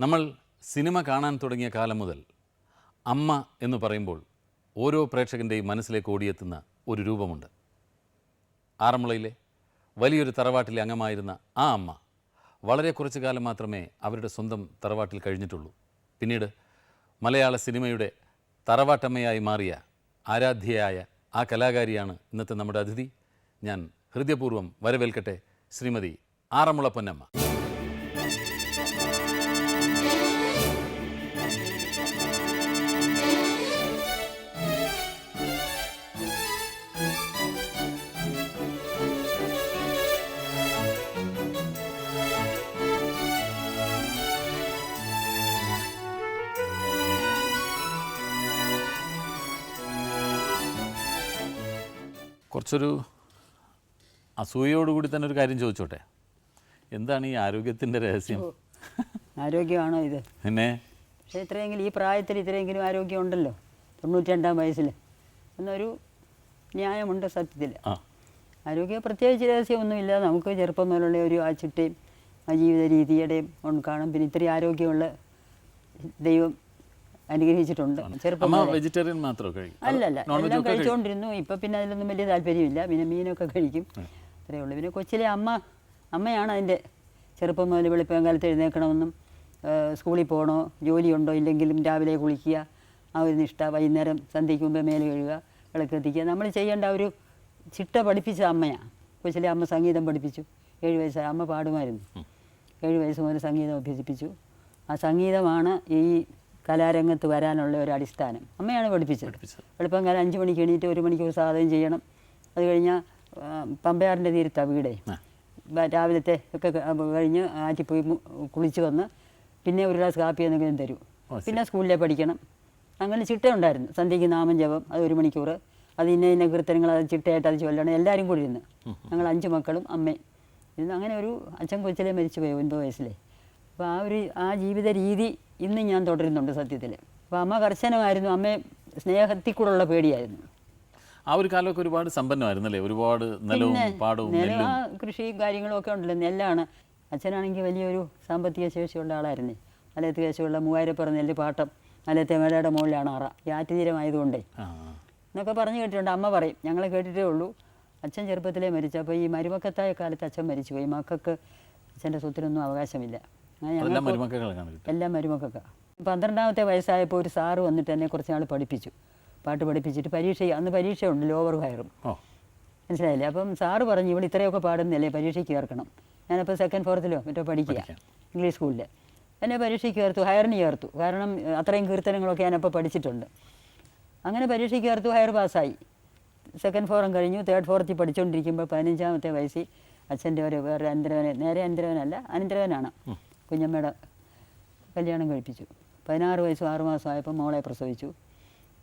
നമ്മൾ സിനിമ കാണാൻ തുടങ്ങിയ കാലം മുതൽ അമ്മ എന്ന് പറയുമ്പോൾ ഓരോ പ്രേക്ഷകന്റെയും മനസ്സിലേക്ക് ഓടിയെത്തുന്ന ഒരു രൂപമുണ്ട്. ആറന്മുളയിലെ വലിയൊരു തറവാട്ടിലെ അംഗമായിരുന്ന ആ അമ്മ വളരെ കുറച്ചു കാലം മാത്രമേ അവരുടെ സ്വന്തം തറവാട്ടിൽ കഴിഞ്ഞിട്ടുള്ളൂ. പിന്നീട് മലയാള സിനിമയുടെ തറവാട്ടമ്മയായി മാറിയ ആരാധ്യയായ ആ കലാകാരിയാണ് ഇന്നത്തെ നമ്മുടെ അതിഥി. ഞാൻ ഹൃദയപൂർവം വരവേൽക്കട്ടെ ശ്രീമതി ആറന്മുള പൊന്നമ്മ. കുറച്ചൊരു അസൂയയോടുകൂടി തന്നെ ഒരു കാര്യം ചോദിച്ചോട്ടെ? എന്താണ് ഈ ആരോഗ്യത്തിന്റെ രഹസ്യം? ആരോഗ്യമാണോ ഇത്? പിന്നെ? പക്ഷേ ഇത്രയെങ്കിലും ഈ പ്രായത്തിൽ ഇത്രയെങ്കിലും ആരോഗ്യം ഉണ്ടല്ലോ തൊണ്ണൂറ്റി രണ്ടാം വയസ്സിൽ എന്നൊരു ന്യായമുണ്ട് സത്യത്തിൽ. ആ. ആരോഗ്യ പ്രത്യേകിച്ച് രഹസ്യമൊന്നുമില്ല. നമുക്ക് ചെറുപ്പം മുതലുള്ള ഒരു ആ ചിട്ടയും ആ ജീവിത രീതിയുടെയും കാണും പിന്നെ ഇത്രയും ആരോഗ്യമുള്ള ദൈവം അനുഗ്രഹിച്ചിട്ടുണ്ട്. ചെറുപ്പം വെജിറ്റേറിയൻ മാത്രമേ കഴിക്കും? അല്ലല്ല എല്ലാം കഴിച്ചുകൊണ്ടിരുന്നു ഇപ്പം പിന്നെ അതിലൊന്നും വലിയ താല്പര്യമില്ല. പിന്നെ മീനൊക്കെ കഴിക്കും. അത്രയേ ഉള്ളൂ. പിന്നെ കൊച്ചിലെ അമ്മ അമ്മയാണ് അതിന്റെ ചെറുപ്പം മുതൽ വെളുപ്പം കാലത്ത് എഴുന്നേൽക്കണമെന്നും സ്കൂളിൽ പോകണോ ജോലിയുണ്ടോ ഇല്ലെങ്കിലും രാവിലെ കുളിക്കുക ആ ഒരു നിഷ്ഠ വൈകുന്നേരം സന്ധ്യയ്ക്ക് മുമ്പേ മേലെ കഴുകുക വിളക്ക് കത്തിക്കുക. നമ്മൾ ചെയ്യേണ്ട ഒരു ചിട്ട പഠിപ്പിച്ച അമ്മയാണ് കൊച്ചിലെ അമ്മ സംഗീതം പഠിപ്പിച്ചു. ഏഴ് വയസ്സ് അമ്മ പാടുമായിരുന്നു. ഏഴ് വയസ്സ് മുതൽ സംഗീതം അഭ്യസിപ്പിച്ചു. ആ സംഗീതമാണ് ഈ കലാരംഗത്ത് വരാനുള്ള ഒരു അടിസ്ഥാനം. അമ്മയാണ് പഠിപ്പിച്ചത്. എളുപ്പം കാലം അഞ്ച് മണിക്ക് എണീറ്റ് ഒരു മണിക്കൂർ സാധനം ചെയ്യണം. അത് കഴിഞ്ഞാൽ പമ്പയാറിന്റെ തീരത്താണ് വീടേ. രാവിലത്തെ ഒക്കെ കഴിഞ്ഞ് ആറ്റിപ്പോയി കുളിച്ച് വന്ന് പിന്നെ ഒരു ഗ്ലാസ് കാപ്പി എന്തെങ്കിലും തരും. പിന്നെ സ്കൂളിലെ പഠിക്കണം. അങ്ങനെ ചിട്ടയുണ്ടായിരുന്നു. സന്ധ്യയ്ക്ക് നാമം ജപം അത് ഒരു മണിക്കൂർ അത് ഇന്ന ഇന്ന കീർത്തനങ്ങൾ അത് ചിട്ടയായിട്ട് അത് ചൊല്ലണം. എല്ലാവരും കൂടി ഇരുന്ന്. ഞങ്ങൾ അഞ്ച് മക്കളും അമ്മയും. ഇരുന്ന് അങ്ങനെ ഒരു അച്ഛൻ കൊച്ചിലെ മരിച്ചു പോയി ഒൻപത് വയസ്സിലെ. അപ്പോൾ ആ ഒരു ആ ജീവിത രീതി ഇന്ന് ഞാൻ തുടരുന്നുണ്ട് സത്യത്തിൽ. അപ്പോൾ അമ്മ കർശനമായിരുന്നു. അമ്മയെ സ്നേഹത്തിൽ കൂടെയുള്ള പേടിയായിരുന്നു. ആ ഒരു കാലമൊക്കെ ഒരുപാട് സമ്പന്നമായിരുന്നു അല്ലേ ഒരുപാട് നിലവും പാടവും നില നെല്ലും. ആ കൃഷിയും കാര്യങ്ങളും ഒക്കെ ഉണ്ടല്ലോ. നെല്ലാണ്. അച്ഛനാണെങ്കിൽ വലിയൊരു സാമ്പത്തിക ശേഷിയുള്ള ആളായിരുന്നേ. മലയത്ത് കേശമുള്ള മൂവായിരപ്പുറം നെല്ല് പാട്ടം മലയത്തെ മേലയുടെ മുകളിലാണ് അറ. ഈ ആറ്റുതീരമായതുകൊണ്ടേ എന്നൊക്കെ പറഞ്ഞു കേട്ടിട്ടുണ്ട്. അമ്മ പറയും. ഞങ്ങൾ കേട്ടിട്ടേ ഉള്ളൂ. അച്ഛൻ ചെറുപ്പത്തിലേ മരിച്ചു അപ്പോൾ ഈ മരുമക്കത്തായ കാലത്ത് അച്ഛൻ മരിച്ചു പോയി മക്കൾക്ക് അച്ഛന്റെ സ്വത്തിനൊന്നും അവകാശമില്ല. അങ്ങനെ മരുമക്കൾക്കാണ് എല്ലാം മരുമക്കൊക്കെ പന്ത്രണ്ടാമത്തെ വയസ്സായപ്പോൾ ഒരു സാറ് വന്നിട്ട് എന്നെ കുറച്ച് നാൾ പഠിപ്പിച്ചു. പാട്ട് പഠിപ്പിച്ചിട്ട് പരീക്ഷ അന്ന് പരീക്ഷയുണ്ട് ലോവർ വയറും മനസ്സിലായില്ലേ? അപ്പം സാറ് പറഞ്ഞു ഇവിടെ ഇത്രയൊക്കെ പാടുന്നില്ലേ പരീക്ഷയ്ക്ക് ചേർക്കണം. ഞാനപ്പോൾ സെക്കൻഡ് ഫോർത്തിലോ മറ്റോ പഠിക്കുക ഇംഗ്ലീഷ് സ്കൂളിൽ എന്നെ പരീക്ഷയ്ക്ക് ചേർത്തു ഹയറിന് ചേർത്തു. കാരണം അത്രയും കീർത്തനങ്ങളൊക്കെ ഞാനപ്പോൾ പഠിച്ചിട്ടുണ്ട്. അങ്ങനെ പരീക്ഷയ്ക്ക് ചേർത്തു ഹയർ പാസ്സായി സെക്കൻഡ് ഫോറും കഴിഞ്ഞു. തേർഡ് ഫോർത്തിൽ പഠിച്ചുകൊണ്ടിരിക്കുമ്പോൾ പതിനഞ്ചാമത്തെ വയസ്സിൽ അച്ഛന്റെ ഒരു വേറെ അനന്തരവനെ നേരെ അനന്തരവനല്ല അനന്തരവനാണ് കുഞ്ഞമ്മയുടെ കല്യാണം കഴിപ്പിച്ചു. പതിനാറ് വയസ്സും ആറ് മാസം ആയപ്പോൾ മോളെ പ്രസവിച്ചു.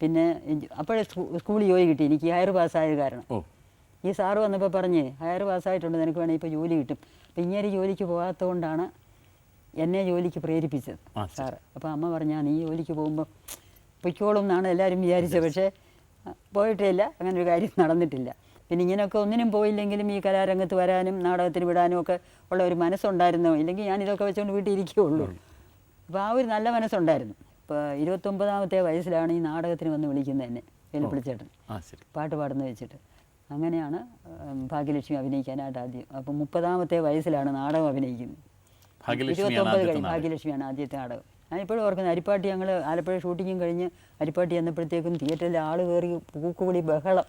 പിന്നെ അപ്പോഴേ സ്കൂളിൽ ജോലി കിട്ടി. എനിക്ക് ഹയർ പാസ്സായത് കാരണം. ഈ സാറ് വന്നപ്പോൾ പറഞ്ഞ് ഹയർ പാസ്സായിട്ടുണ്ട് നിനക്ക് വേണമെങ്കിൽ ഇപ്പോൾ ജോലി കിട്ടും. അപ്പം ഇങ്ങനെ ജോലിക്ക് പോകാത്തതുകൊണ്ടാണ് എന്നെ ജോലിക്ക് പ്രേരിപ്പിച്ചത് സാറ്. അപ്പോൾ അമ്മ പറഞ്ഞാൽ നീ ജോലിക്ക് പോകുമ്പോൾ പൊയ്ക്കോളും എന്നാണ് എല്ലാവരും വിചാരിച്ചത്. പക്ഷേ പോയിട്ടില്ല അങ്ങനെ ഒരു കാര്യം നടന്നിട്ടില്ല. പിന്നെ ഇങ്ങനെയൊക്കെ ഒന്നിനും പോയില്ലെങ്കിലും ഈ കലാരംഗത്ത് വരാനും നാടകത്തിന് വിടാനും ഒക്കെ ഉള്ള ഒരു മനസ്സുണ്ടായിരുന്നു. ഇല്ലെങ്കിൽ ഞാൻ ഇതൊക്കെ വെച്ചുകൊണ്ട് വീട്ടിൽ ഇരിക്കുകയുള്ളൂ അപ്പോൾ ആ ഒരു നല്ല മനസ്സുണ്ടായിരുന്നു. ഇപ്പോൾ ഇരുപത്തൊമ്പതാമത്തെ വയസ്സിലാണ് ഈ നാടകത്തിന് വന്ന് വിളിക്കുന്നത് എന്നെ വെളുപ്പിളിച്ചേട്ടൻ പാട്ട് പാടുന്ന വെച്ചിട്ട്. അങ്ങനെയാണ് ഭാഗ്യലക്ഷ്മി അഭിനയിക്കാനായിട്ട് ആദ്യം അപ്പോൾ മുപ്പതാമത്തെ വയസ്സിലാണ് നാടകം അഭിനയിക്കുന്നത്. ഇരുപത്തൊമ്പത് കഴിഞ്ഞ് ഭാഗ്യലക്ഷ്മിയാണ് ആദ്യത്തെ നാടകം. ഞാൻ ഇപ്പോഴും ഓർക്കുന്നത് അരിപ്പാട്ടി ഞങ്ങൾ ആലപ്പുഴ ഷൂട്ടിങ്ങും കഴിഞ്ഞ് അരിപ്പാട്ടി ചെന്നപ്പോഴത്തേക്കും തിയേറ്ററിൽ ആൾ കയറി പൂക്കുവിളി ബഹളം.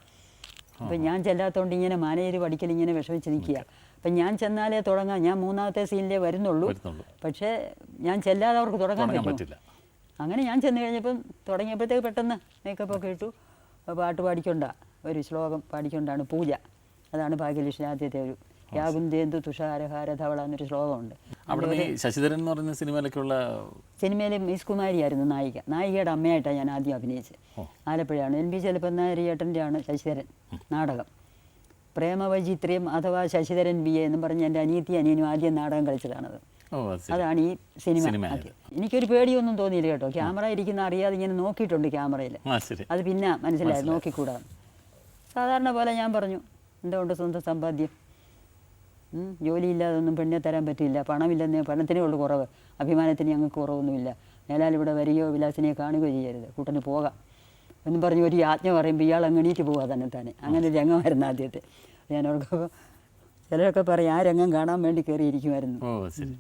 അപ്പം ഞാൻ ചെല്ലാത്തതുകൊണ്ട് ഇങ്ങനെ മാനേജർ പഠിക്കൽ ഇങ്ങനെ വിഷമിച്ച് നിൽക്കുക അപ്പം ഞാൻ ചെന്നാലേ തുടങ്ങാം. ഞാൻ മൂന്നാമത്തെ സീനിലേ വരുന്നുള്ളൂ. പക്ഷേ ഞാൻ ചെല്ലാതെ അവർക്ക് തുടങ്ങാൻ പറ്റില്ല. അങ്ങനെ ഞാൻ ചെന്ന് കഴിഞ്ഞപ്പം തുടങ്ങിയപ്പോഴത്തേക്ക് പെട്ടെന്ന് മേക്കപ്പ് ഒക്കെ ഇട്ടു. പാട്ട് പാടിക്കൊണ്ട. ഒരു ശ്ലോകം പാടിക്കൊണ്ടാണ് പൂജ. അതാണ് ഭാഗ്യലക്ഷ്മി ആദ്യത്തെ ഒരു തുഷാരഹാര ധവള എന്നൊരു ശ്ലോകമുണ്ട്. അവിടെ ശശിധരൻ എന്ന് പറയുന്ന സിനിമയിലൊക്കെയുള്ള സിനിമയിൽ മിസ് കുമാരിയായിരുന്നു നായിക. നായികയുടെ അമ്മയായിട്ടാണ് ഞാൻ ആദ്യം അഭിനയിച്ചത്. ആലപ്പുഴയാണ്. എൻ പി ചെലപ്പനാരിയേട്ടന്റെ ആണ് ശശിധരൻ നാടകം. പ്രേമവൈചിത്ര്യം അഥവാ ശശിധരൻ ബി എ എന്നും പറഞ്ഞ് എന്റെ അനിയത്തി അനിയനും ആദ്യം നാടകം കളിച്ചതാണത് അത്. അതാണ് ഈ സിനിമ. എനിക്കൊരു പേടിയൊന്നും തോന്നിയില്ല കേട്ടോ. ക്യാമറ ഇരിക്കുന്ന അറിയാതെ ഇങ്ങനെ നോക്കിയിട്ടുണ്ട് ക്യാമറയിൽ. അത് പിന്നെ മനസ്സിലായി നോക്കിക്കൂടാ സാധാരണ പോലെ ഞാൻ പറഞ്ഞു എന്തുകൊണ്ട് സ്വന്തം സമ്പാദ്യം? ഉം, ജോലിയില്ലാതെ ഒന്നും പെണ്ണിനെ തരാൻ പറ്റില്ല പണമില്ലെന്നേ പണത്തിനേ ഉള്ളു കുറവ്. അഭിമാനത്തിന് ഞങ്ങൾക്ക് കുറവൊന്നുമില്ല. മേലാൽ ഇവിടെ വരികയോ വിലാസിനെ കാണുകയോ ചെയ്യരുത്. കൂട്ടന് പോകാം. എന്നും പറഞ്ഞ് ഒരു യാജ്ഞ പറയുമ്പോൾ ഇയാൾ അങ്ങ് എണീറ്റ് പോകാം തന്നെ തന്നെ അങ്ങനെ ഒരു രംഗമായിരുന്നു ആദ്യത്തെ. ഓർക്കുമ്പോൾ ചിലരൊക്കെ പറയും ആ രംഗം കാണാൻ വേണ്ടി കയറിയിരിക്കുമായിരുന്നു ഓ ശരി.